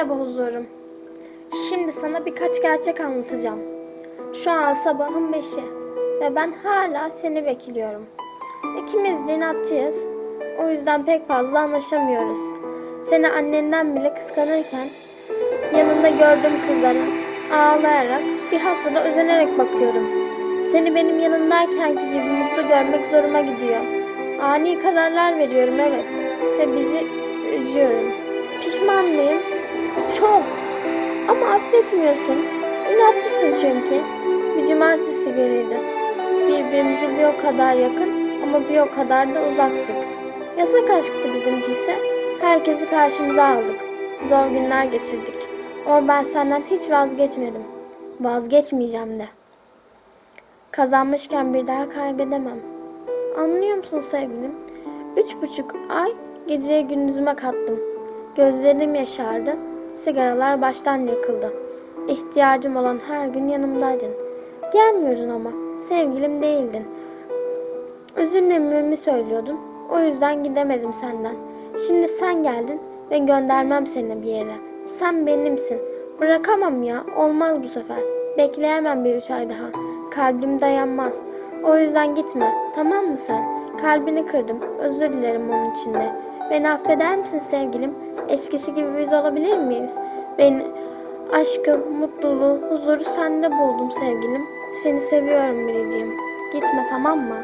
Merhaba huzurum. Şimdi sana birkaç gerçek anlatacağım. Şu an sabahın beşi ve ben hala seni bekliyorum. İkimiz de inatçıyız. O yüzden pek fazla anlaşamıyoruz. Seni annenden bile kıskanırken yanında gördüğüm kızlara ağlayarak bir hasada özenerek bakıyorum. Seni benim yanındaykenki gibi mutlu görmek zoruma gidiyor. Ani kararlar veriyorum evet ve bizi üzüyorum. Pişman mıyım? Affetmiyorsun. İnatçısın çünkü. Bir cumartesi günüydü. Birbirimize bir o kadar yakın ama bir o kadar da uzaktık. Yasak aşktı bizimkisi. Herkesi karşımıza aldık. Zor günler geçirdik. Ama ben senden hiç vazgeçmedim. Vazgeçmeyeceğim de. Kazanmışken bir daha kaybedemem. Anlıyor musun sevgilim? Üç buçuk ay geceye gündüzüme kattım. Gözlerim yaşardı. Sigaralar baştan yakıldı. İhtiyacım olan her gün yanımdaydın. Gelmiyordun ama. Sevgilim değildin. Üzülmememi söylüyordun. O yüzden gidemedim senden. Şimdi sen geldin ve göndermem seni bir yere. Sen benimsin. Bırakamam ya. Olmaz bu sefer. Bekleyemem bir üç ay daha. Kalbim dayanmaz. O yüzden gitme. Tamam mı sen? Kalbini kırdım. Özür dilerim onun için de. Beni affeder misin sevgilim? Eskisi gibi biz olabilir miyiz? Ben aşkı, mutluluğu, huzuru sende buldum sevgilim. Seni seviyorum Biricim. Gitme tamam mı?